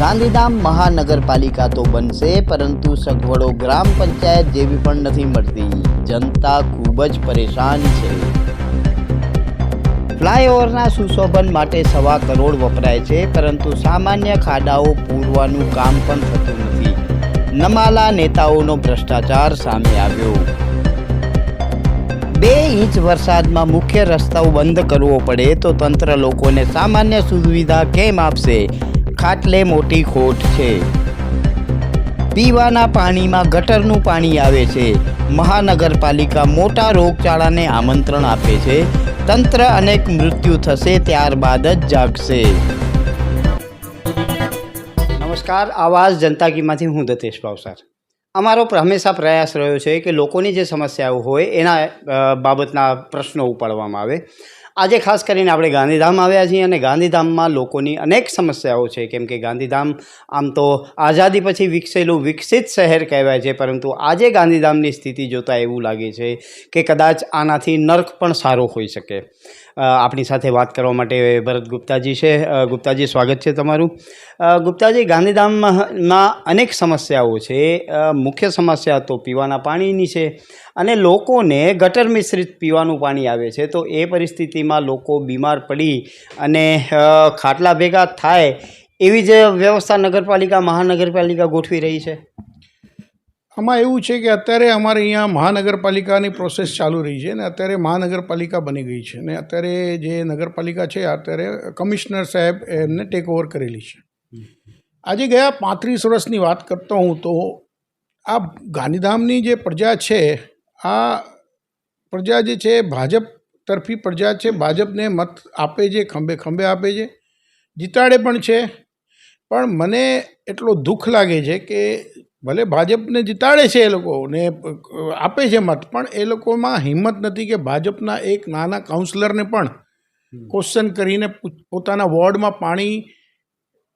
ગાંધીધામ મહાનગરપાલિકા તો બનશે, પરંતુ સગવડો ગ્રામ પંચાયત જેવી પણ નથી મળતી. જનતા ખૂબ જ પરેશાન છે. ફ્લાયઓવરના સુશોભન માટે સવા કરોડ વપરાય છે, પરંતુ સામાન્ય ખાડાઓ પૂરવાનું કામ પણ થતું નથી. નમાલા નેતાઓનો ભ્રષ્ટાચાર સામે આવ્યો. બે ઇંચ વરસાદમાં મુખ્ય રસ્તાઓ બંધ કરવો પડે તો તંત્ર લોકોને સામાન્ય સુવિધા કેમ આપશે? ખાટલે મોટી ખોટ છે. પીવાના પાણીમાં ગટરનું પાણી આવે છે. મહાનગરપાલિકા મોટા રોગચાળાને આમંત્રણ આપે છે. તંત્ર અનેક મૃત્યુ થશે ત્યારબાદ જ જાગશે. નમસ્કાર, આવાજ જનતા કીમાંથી હું દતેશ પાવસાર અમારો હંમેશા પ્રયાસ રહ્યો છે કે લોકોની જે સમસ્યાઓ હોય એના બાબતના પ્રશ્નો ઉપાડવામાં આવે. આજે ખાસ કરીને આપણે ગાંધીધામ આવ્યા છીએ અને ગાંધીધામમાં લોકોની અનેક સમસ્યાઓ છે. કેમ કે ગાંધીધામ આમ તો આઝાદી પછી વિકસેલું વિકસિત શહેર કહેવાય છે, પરંતુ આજે ગાંધીધામની સ્થિતિ જોતાં એવું લાગે છે કે કદાચ આનાથી નર્ક પણ સારો હોઈ શકે. આપણી સાથે વાત કરવા માટે ભરત ગુપ્તાજી છે. ગુપ્તાજી, સ્વાગત છે તમારું. ગુપ્તાજી, ગાંધીધામમાં અનેક સમસ્યાઓ છે. મુખ્ય સમસ્યા તો પીવાના પાણીની છે. અને લોકોને ગટર મિશ્રિત પીવાનું પાણી આવે છે, તો એ પરિસ્થિતિમાં લોકો બીમાર પડી અને ખાટલા ભેગા થાય એવી જે વ્યવસ્થા નગરપાલિકા, મહાનગરપાલિકા ગોઠવી રહી છે? આમાં એવું છે કે અત્યારે અમારે અહીંયા મહાનગરપાલિકાની પ્રોસેસ ચાલુ રહી છે ને અત્યારે મહાનગરપાલિકા બની ગઈ છે ને અત્યારે જે નગરપાલિકા છે, અત્યારે કમિશનર સાહેબ એમને ટેક ઓવર કરેલી છે. આજે ગયા પાંત્રીસ વર્ષની વાત કરતો હું તો આ ગાંધીધામની જે પ્રજા છે આ પ્રજા જે છે ભાજપ તરફી પ્રજા છે ભાજપને મત આપે છે ખંભે ખંભે આપે છે જીતાડે પણ છે. પણ મને એટલો દુઃખ લાગે છે કે ભલે ભાજપને જીતાડે છે એ લોકો ને આપે છે મત પણ એ લોકોમાં હિંમત નથી કે ભાજપના એક નાના કાઉન્સિલરને પણ ક્વેશ્ચન કરીને પોતાના વોર્ડમાં પાણી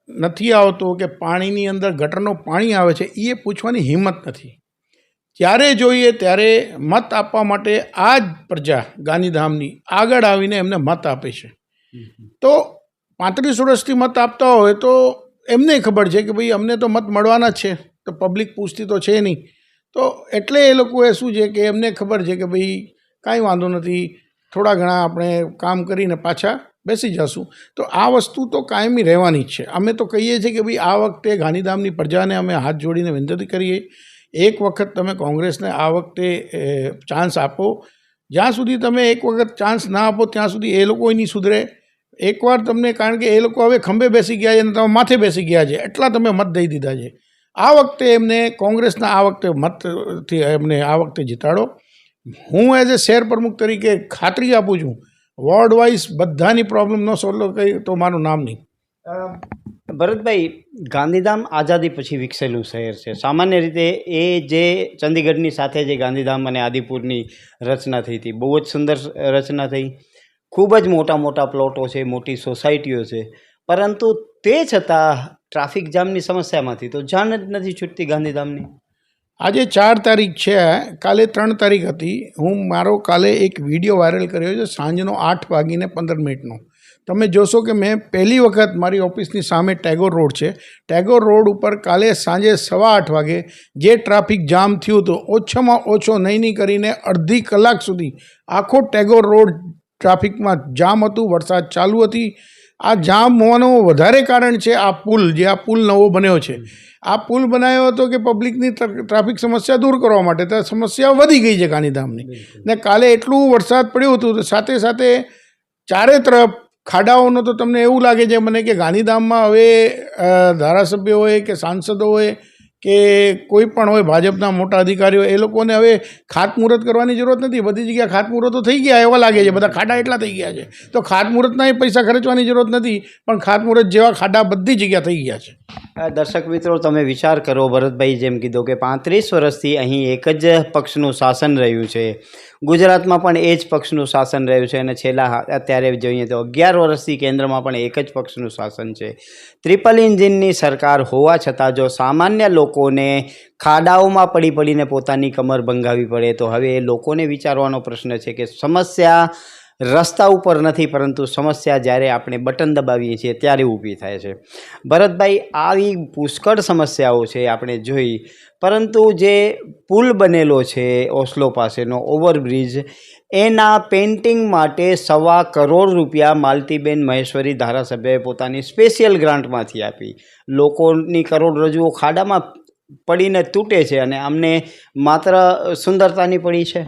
નથી આવતું કે પાણીની અંદર ગટરનું પાણી આવે છે એ પૂછવાની હિંમત નથી. જ્યારે જોઈએ ત્યારે મત આપવા માટે આ જ પ્રજા ગાંધીધામની આગળ આવીને એમને મત આપે છે. તો પાંત્રીસ વર્ષથી મત આપતા હોય તો એમને ખબર છે કે ભાઈ અમને તો મત મળવાના છે, તો પબ્લિક પૂછતી તો છે નહીં. તો એટલે એ લોકોએ શું છે કે એમને ખબર છે કે ભાઈ કાંઈ વાંધો નથી, થોડા ઘણા આપણે કામ કરીને પાછા બેસી જશું. તો આ વસ્તુ તો કાયમી રહેવાની જ છે. અમે તો કહીએ છીએ કે ભાઈ આ વખતે ગાંધીધામની પ્રજાને અમે હાથ જોડીને વિનંતી કરીએ એક વખત તમે કોંગ્રેસને આ વખતે ચાન્સ આપો. જ્યાં સુધી તમે એક વખત ચાન્સ ના આપો, ત્યાં સુધી એ લોકો નહીં સુધરે. એકવાર તમને, કારણ કે એ લોકો હવે ખંભે બેસી ગયા છે અને તમે માથે બેસી ગયા છે. એટલા તમે મત દઈ દીધા છે. આ વખતે એમને કોંગ્રેસના આ વખતે મતથી એમને આ વખતે જીતાડો. હું એઝ એ શહેર પ્રમુખ તરીકે ખાતરી આપું છું. વોર્ડ વાઇઝ બધાની પ્રોબ્લેમનો સોલ્વ કરી તો મારું નામ નહીં. ભરતભાઈ, ગાંધીધામ આઝાદી પછી વિકસેલું શહેર છે. સામાન્ય રીતે એ જે ચંદીગઢની સાથે જે ગાંધીધામ અને આદિપુરની રચના થઈ હતી, બહુ જ સુંદર રચના થઈ. ખૂબ જ મોટા મોટા પ્લોટો છે, મોટી સોસાયટીઓ છે. પરંતુ તે છતાં ટ્રાફિક જામની સમસ્યામાંથી તો જાણ જ નથી છૂટતી ગાંધીધામની. આજે ચાર તારીખ છે, કાલે ત્રણ તારીખ હતી. હું મારો કાલે એક વીડિયો વાયરલ કર્યો છે સાંજનો આઠ વાગીને પંદર મિનિટનો. તમે જોશો કે મેં પહેલી વખત મારી ઓફિસની સામે ટેગોર રોડ છે. ટેગોર રોડ ઉપર કાલે સાંજે સવા આઠ વાગે જે ટ્રાફિક જામ થયું હતું ઓછામાં ઓછો નહીં નહીં કરીને અડધી કલાક સુધી આખો ટેગોર રોડ ટ્રાફિકમાં જામ હતું વરસાદ ચાલુ હતી. આ જામ હોવાનું વધારે કારણ છે આ પુલ જે આ પુલ નવો બન્યો છે. આ પુલ બનાવ્યો હતો કે પબ્લિકની ટ્રાફિક સમસ્યા દૂર કરવા માટે તો સમસ્યા વધી ગઈ છે ગાંધીધામની. ને કાલે એટલું વરસાદ પડ્યું હતું તો સાથે સાથે ચારે તરફ ખાડાઓનો તો તમને એવું લાગે છે મને કે ગાંધીધામમાં હવે ધારાસભ્ય હોય કે સાંસદો હોય કે કોઈ પણ હોય ભાજપના મોટા અધિકારીઓ, એ લોકોને હવે ખાતમુહૂર્ત કરવાની જરૂરત નથી. બધી જગ્યાએ ખાતમુહૂર્તો થઈ ગયા એવા લાગે છે. બધા ખાડા એટલા થઈ ગયા છે. તો ખાતમુહૂર્તના પૈસા ખર્ચવાની જરૂરત નથી, પણ ખાતમુહૂર્ત જેવા ખાડા બધી જગ્યા થઈ ગયા છે. દર્શક મિત્રો, તમે વિચાર કરો, ભરતભાઈ જેમ કીધો કે પાંત્રીસ વર્ષથી અહીં એક જ પક્ષનું શાસન રહ્યું છે. ગુજરાતમાં પણ એ જ પક્ષનું શાસન રહ્યું છે અને છેલ્લા અત્યારે જોઈએ તો અગિયાર વર્ષથી કેન્દ્રમાં પણ એક જ પક્ષનું શાસન છે. ટ્રિપલ ઇન્જિનની સરકાર હોવા છતાં જો સામાન્ય લોકોને ખાડાઓમાં પડી પડીને પોતાની કમર બંગાવી પડે, તો હવે એ લોકોને વિચારવાનો પ્રશ્ન છે કે સમસ્યા રસ્તા ઉપર નથી, પરંતુ સમસ્યા જ્યારે આપણે બટન દબાવીએ છીએ ત્યારે ઊભી થાય છે. ભરતભાઈ, આવી પુષ્કળ સમસ્યાઓ છે આપણે જોઈ, પરંતુ જે પુલ બનેલો છે ઓસ્લો પાસેનો ઓવરબ્રિજ, એના પેઇન્ટિંગ માટે સવા કરોડ રૂપિયા માલતીબેન મહેશ્વરી ધારાસભ્યએ પોતાની સ્પેશિયલ ગ્રાન્ટમાંથી આપી. લોકોની કરોડરજ્જુઓ ખાડામાં પડીને તૂટે છે અને અમને માત્ર સુંદરતાની પડી છે?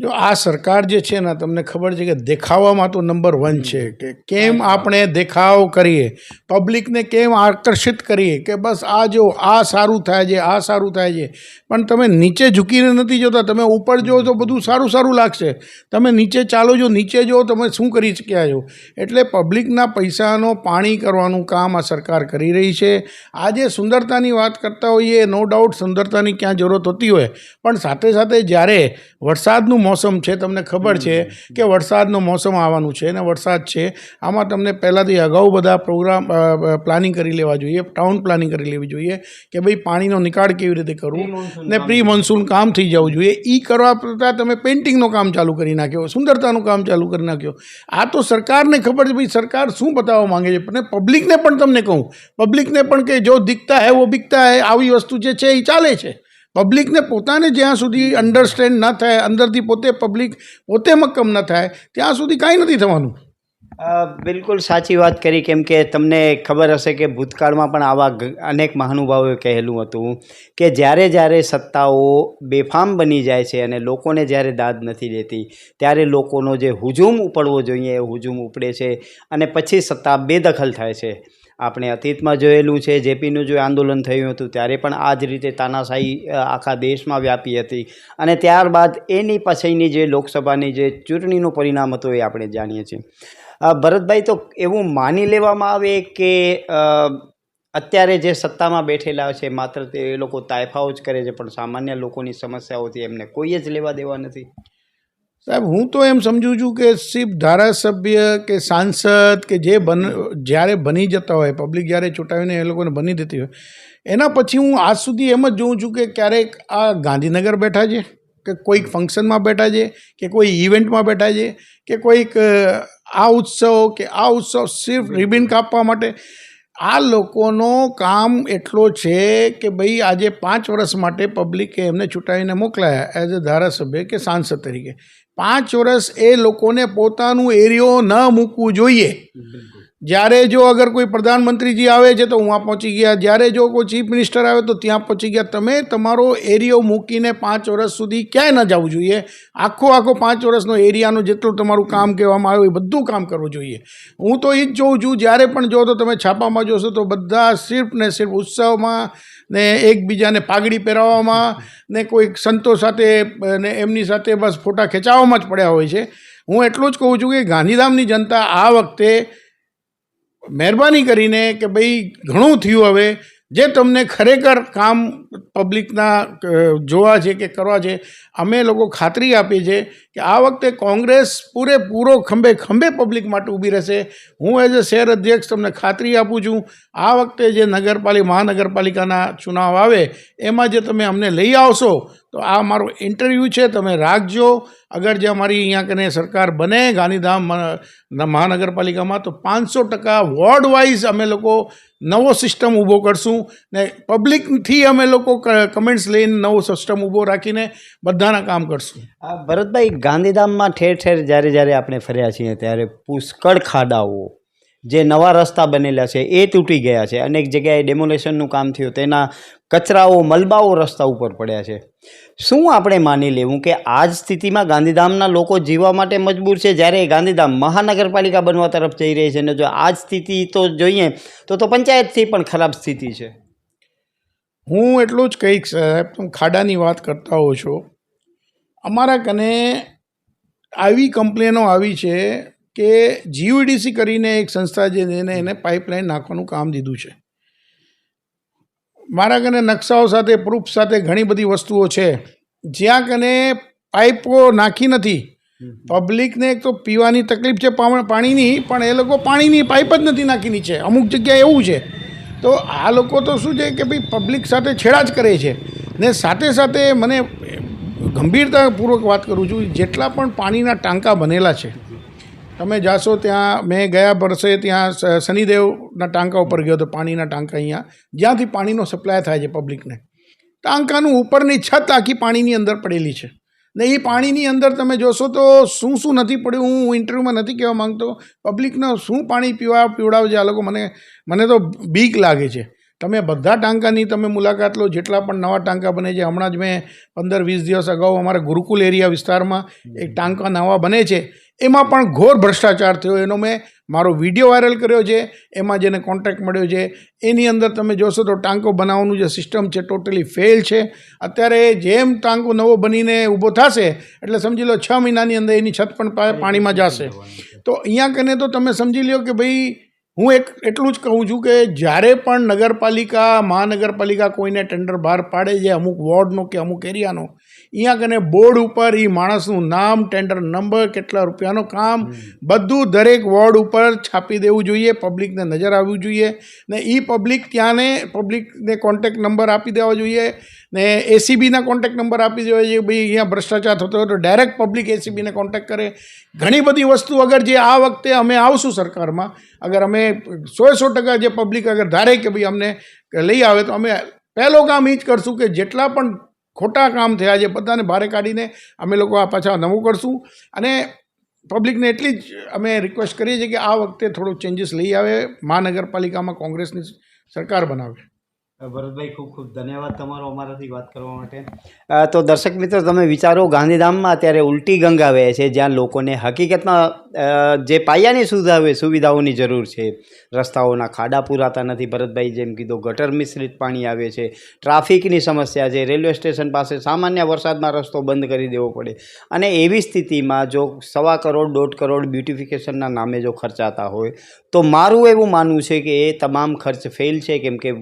જો આ સરકાર જે છે ને તમને ખબર છે કે દેખાવામાં તો નંબર વન છે કે કેમ આપણે દેખાવ કરીએ? પબ્લિકને કેમ આકર્ષિત કરીએ? કે બસ આ જો આ સારું થાય છે આ સારું થાય છે. પણ તમે નીચે ઝૂકીને નથી જોતા. તમે ઉપર જો તો બધું સારું સારું લાગશે. તમે નીચે ચાલો જો નીચે જો તમે શું કરી શક્યા છો? એટલે પબ્લિકના પૈસાનો પાણી કરવાનું કામ આ સરકાર કરી રહી છે. આજે સુંદરતાની વાત કરતા હોઈએ નો ડાઉટ સુંદરતાની ક્યાં જરૂરત હોતી હોય. પણ સાથે સાથે જ્યારે વરસાદનું મોસમ છે તમને ખબર છે કે વરસાદનો મોસમ આવવાનું છે અને વરસાદ છે. આમાં તમને પહેલાંથી અગાઉ બધા પ્રોગ્રામ પ્લાનિંગ કરી લેવા જોઈએ ટાઉન પ્લાનિંગ કરી લેવી જોઈએ કે ભાઈ પાણીનો નિકાળ કેવી રીતે કરવું ને પ્રી મોન્સૂન કામ થઈ જવું જોઈએ. એ કરવા કરતાં તમે પેઇન્ટિંગનું કામ ચાલુ કરી નાખ્યો સુંદરતાનું કામ ચાલુ કરી નાખ્યો. આ તો સરકારને ખબર છે ભાઈ સરકાર શું બતાવવા માંગે છે? અને પબ્લિકને પણ તમને કહું પબ્લિકને પણ કે જો દીખતા હે વો બીકતા હે આવી વસ્તુ જે છે એ ચાલે છે. પબ્લિકને પોતાને જ્યાં સુધી અન્ડરસ્ટેન્ડ ન થાય, અંદરથી પોતે પબ્લિક, પોતે મક્કમ ન થાય, ત્યાં સુધી કાંઈ નથી થવાનું. બિલકુલ સાચી વાત કરી, કેમ કે તમને ખબર હશે કે ભૂતકાળમાં પણ આવા અનેક મહાનુભાવોએ કહેલું હતું કે જ્યારે જ્યારે સત્તાઓ બેફામ બની જાય છે અને લોકોને જ્યારે દાદ નથી દેતી, ત્યારે લોકોનો જે હુજુમ ઉપડવો જોઈએ, એ હુજુમ ઉપડે છે અને પછી સત્તા બેદખલ થાય છે. આપણે અતીતમાં જોયેલું છે, જેપીનું જો આંદોલન થયું હતું, ત્યારે પણ આ જ રીતે તાનાશાહી આખા દેશમાં વ્યાપી હતી. અને ત્યારબાદ એની પછીની જે લોકસભાની જે ચૂંટણીનું પરિણામ હતું એ આપણે જાણીએ છીએ. ભરતભાઈ, તો એવું માની લેવામાં આવે કે અત્યારે જે સત્તામાં બેઠેલા છે, માત્ર તે લોકો તાયફાઓ જ કરે છે, પણ સામાન્ય લોકોની સમસ્યાઓથી એમને કોઈ જ લેવા દેવા નથી? સાહેબ, હું તો એમ સમજુ છું કે સિર્ફ ધારાસભ્ય કે સાંસદ કે જે બન, જ્યારે બની જતા હોય પબ્લિક જ્યારે ચૂંટાવીને એ લોકોને બની દેતી હોય, એના પછી હું આજ સુધી એમ જ જોઉં છું કે ક્યારેક આ ગાંધીનગર બેઠા છે, કે કોઈક ફંક્શનમાં બેઠા છે, કે કોઈ ઇવેન્ટમાં બેઠા છે, કે કોઈક આ ઉત્સવ કે આ ઉત્સવ સિર્ફ રિબિન કાપવા માટે, આ લોકોનો કામ એટલો છે કે ભાઈ આજે પાંચ વર્ષ માટે પબ્લિકે એમને ચૂંટાવીને મોકલાયા એઝ અ ધારાસભ્ય કે સાંસદ તરીકે. પાંચ વર્ષ એ લોકોને પોતાનું એરિયો ન મૂકવું જોઈએ. જ્યારે જો અગર કોઈ પ્રધાનમંત્રીજી આવે છે તો હું પહોંચી ગયા. જ્યારે જો કોઈ ચીફ મિનિસ્ટર આવે તો ત્યાં પહોંચી ગયા. તમે તમારો એરિયો મૂકીને પાંચ વર્ષ સુધી ક્યાંય ન જવું જોઈએ. આખો આખો પાંચ વર્ષનો એરિયાનું જેટલું તમારું કામ કહેવામાં આવ્યું એ બધું કામ કરવું જોઈએ. હું તો એ જ જોઉં છું, જ્યારે પણ જો તો તમે છાપામાં જોશો તો બધા સિર્ફ ને સિર્ફ ઉત્સવમાં ને એકબીજાને પાઘડી પહેરાવવામાં ને કોઈક સંતો સાથે ને એમની સાથે બસ ફોટા ખેંચાવવામાં જ પડ્યા હોય છે. હું એટલું જ કહું છું કે ગાંધીધામની જનતા આ વખતે મહેરબાની કરીને કે ભાઈ ઘણું થયું હવે જે તમને ખરેખર કામ પબ્લિકના જોવા છે કે કરવા છે. અમે લોકો ખાતરી આપી છે કે આ વખતે કોંગ્રેસ પૂરેપૂરો ખંભે ખંભે પબ્લિક માટે ઊભી રહેશે. હું એઝ અ શહેર અધ્યક્ષ તમને ખાતરી આપું છું, આ વખતે જે નગરપાલિકા, મહાનગરપાલિકાના ચુનાવ આવે, એમાં જે તમે અમને લઈ આવશો, તો આ મારો ઇન્ટરવ્યૂ છે, તમે રાખજો. અગર જે અમારી અહીંયા કને સરકાર બને ગાંધીધામ મહાનગરપાલિકામાં, તો પાંચસો ટકા વોર્ડ વાઇઝ અમે લોકો નવો સિસ્ટમ ઊભો કરશું ને પબ્લિકથી અમે લોકો કમેન્ટ્સ લઈને નવો સિસ્ટમ ઊભો રાખીને બધાના કામ કરશું. ભરતભાઈ ગાંધીધામમાં ઠેર ઠેર જ્યારે જ્યારે આપણે ફર્યા છીએ ત્યારે પુષ્કળ ખાડાઓ જે નવા રસ્તા બનેલા છે એ તૂટી ગયા છે. અનેક જગ્યાએ ડેમોલેશનનું કામ થયું, તેના કચરાઓ, મલબાઓ રસ્તા ઉપર પડ્યા છે. શું આપણે માની લેવું કે આ જ સ્થિતિમાં ગાંધીધામના લોકો જીવવા માટે મજબૂર છે? જ્યારે ગાંધીધામ મહાનગરપાલિકા બનવા તરફ જઈ રહી છે અને જો આ જ સ્થિતિ તો જોઈએ, તો તો પંચાયતથી પણ ખરાબ સ્થિતિ છે. હું એટલું જ કહીશ, સાહેબ, તમે ખાડાની વાત કરતા હો છો. અમારા કને આવી કમ્પ્લેનો આવી છે કે જીયુડીસી કરીને એક સંસ્થા જે એને એને પાઇપલાઇન નાખવાનું કામ દીધું છે. મારા કને નકશાઓ સાથે, પ્રૂફ સાથે ઘણી બધી વસ્તુઓ છે. જ્યાં કને પાઇપો નાખી નથી. પબ્લિકને એક તો પીવાની તકલીફ છે પાણીની, પણ એ લોકો પાણીની પાઇપ જ નથી નાખી છે. અમુક જગ્યાએ એવું છે. તો આ લોકો તો શું છે કે ભાઈ પબ્લિક સાથે છેડા જ કરે છે. ને સાથે સાથે મને ગંભીરતાપૂર્વક વાત કરું છું, જેટલા પણ પાણીના ટાંકા બનેલા છે. તમે જાશો ત્યાં, મેં ગયા વર્ષે ત્યાં શનિદેવના ટાંકા ઉપર ગયો હતો, પાણીના ટાંકા અહીંયા. જ્યાંથી પાણીનો સપ્લાય થાય છે પબ્લિકને ટાંકાનું ઉપરની છત આખી પાણીની અંદર પડેલી છે. ને એ પાણીની અંદર તમે જોશો તો શું શું નથી પડ્યું, હું ઇન્ટરવ્યૂમાં નથી કહેવા માંગતો. પબ્લિકને શું પાણી પીવા, પીવડાવજે આ લોકો? મને મને તો બીક લાગે છે. તમે બધા ટાંકાની તમે મુલાકાત લો જેટલા પણ નવા ટાંકા બને છે. હમણાં જ મેં પંદર વીસ દિવસ અગાઉ અમારા ગુરુકુલ એરિયા વિસ્તારમાં એક ટાંકા નવા બને છે. એમાં પણ ઘોર ભ્રષ્ટાચાર થયો. એનો મેં મારો વીડિયો વાયરલ કર્યો છે. એમાં જેને કોન્ટ્રાક્ટ મળ્યો છે. એની અંદર તમે જોશો તો ટાંકો બનાવવાનું જે સિસ્ટમ છે ટોટલી ફેલ છે. અત્યારે જેમ ટાંકો નવો બનીને ઊભો થશે એટલે સમજી લો છ મહિનાની અંદર એની છત પણ પાણીમાં જશે. તો અહીંયા કને તો તમે સમજી લ્યો કે ભાઈ હું એક એટલું જ કહું છું કે જ્યારે પણ નગરપાલિકા મહાનગરપાલિકા કોઈને ટેન્ડર બહાર પાડે છે અમુક વોર્ડનો કે અમુક એરિયાનો અહીંયા કને બોર્ડ ઉપર એ માણસનું નામ ટેન્ડર નંબર કેટલા રૂપિયાનું કામ બધું દરેક વોર્ડ ઉપર છાપી દેવું જોઈએ પબ્લિકને નજર આવવું જોઈએ ને એ પબ્લિક ત્યાંને પબ્લિકને કોન્ટેક્ટ નંબર આપી દેવા જોઈએ. ને એસીબીના કોન્ટેક્ટ નંબર આપી દેવા જોઈએ ભાઈ, અહીંયા ભ્રષ્ટાચાર થતો હોય તો ડાયરેક્ટ પબ્લિક એસીબીને કોન્ટેક્ટ કરે. ઘણી બધી વસ્તુ અગર જે આ વખતે અમે આવશું સરકારમાં, અગર અમે સો સો ટકા જે પબ્લિક અગર ધારે કે ભાઈ અમને લઈ આવે, તો અમે પહેલો કામ એ જ કરશું કે જેટલા પણ ખોટા કામ થયા છે, બધાને ભારે કાઢીને અમે લોકો આ પાછા નવું કરશું. અને પબ્લિકને એટલી જ અમે રિક્વેસ્ટ કરીએ છીએ કે આ વખતે થોડુંક ચેન્જીસ લઈ આવે, મહાનગરપાલિકામાં કોંગ્રેસની સરકાર બનાવે. ભરતભાઈ, ખૂબ ખૂબ ધન્યવાદ તમારો અમારાથી વાત કરવા માટે. તો દર્શક મિત્રો, તમે વિચારો, ગાંધીધામમાં અત્યારે ઉલટી ગંગા વહે છે, જ્યાં લોકોને હકીકતમાં જે પાયાની સુવિધા સુવિધાઓની જરૂર છે. રસ્તાઓના ખાડા પૂરાતા નથી. ભરતભાઈ જેમ કીધું, ગટર મિશ્રિત પાણી આવે છે. ટ્રાફિકની સમસ્યા છે. રેલવે સ્ટેશન પાસે સામાન્ય વરસાદમાં રસ્તો બંધ કરી દેવો પડે. અને એવી સ્થિતિમાં જો સવા કરોડ, દોઢ કરોડ બ્યુટિફિકેશનના નામે જો ખર્ચાતા હોય, તો મારું એવું માનવું છે કે એ તમામ ખર્ચ ફેલ છે. કેમ કે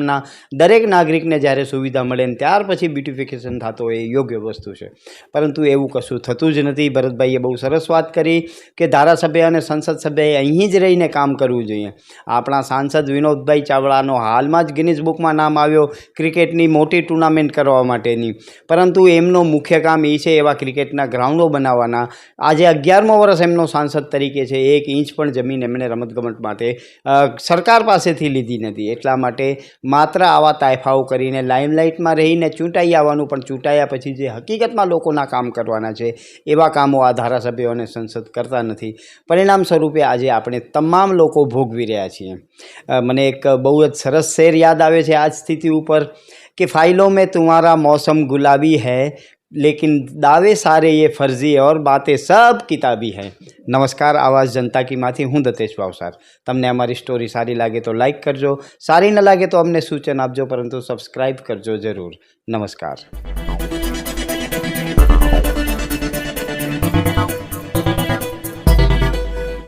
ગાંધીધામના દરેક નાગરિકને જ્યારે સુવિધા મળે ને ત્યાર પછી બ્યુટિફિકેશન થતો એ યોગ્ય વસ્તુ છે. પરંતુ એવું કશું થતું જ નથી. ભરતભાઈએ બહુ સરસ વાત કરી કે ધારાસભ્ય અને સંસદ સભ્યએ અહીં જ રહીને કામ કરવું જોઈએ. આપણા સાંસદ વિનોદભાઈ ચાવડાનો હાલમાં જ ગિનિસ બુકમાં નામ આવ્યો ક્રિકેટની મોટી ટુર્નામેન્ટ કરવા માટેની. પરંતુ એમનો મુખ્ય કામ એ છે એવા ક્રિકેટના ગ્રાઉન્ડો બનાવવાના. આજે અગિયારમો વર્ષ એમનો સાંસદ તરીકે છે. એક ઇંચ પણ જમીન એમણે રમતગમત માટે સરકાર પાસેથી લીધી નથી. એટલા માટે માત્ર આવા તાયફાઓ કરીને લાઇમલાઇટમાં રહીને ચૂંટાઈ આવવાનું, પણ ચૂંટાયા પછી જે હકીકતમાં લોકોના કામ કરવાના છે, એવા કામો આ ધારાસભ્યો અને સંસદ કરતા નથી. પરિણામ સ્વરૂપે આજે આપણે તમામ લોકો ભોગવી રહ્યા છીએ. મને એક બહુ જ સરસ શેર યાદ આવે છે આ સ્થિતિ ઉપર કે ફાઇલો મેં તુમારા મોસમ ગુલાબી હૈ लेकिन दावे सारे ये फर्जी और बातें सब किताबी है નમસ્કાર આવાજ જનતા કીમાંથી હું દતેશ ભાવસાર તમને અમારી સ્ટોરી સારી લાગે તો લાઈક કરજો સારી ન લાગે તો અમને સૂચન આપજો પરંતુ સબસ્ક્રાઈબ કરજો જરૂર નમસ્કાર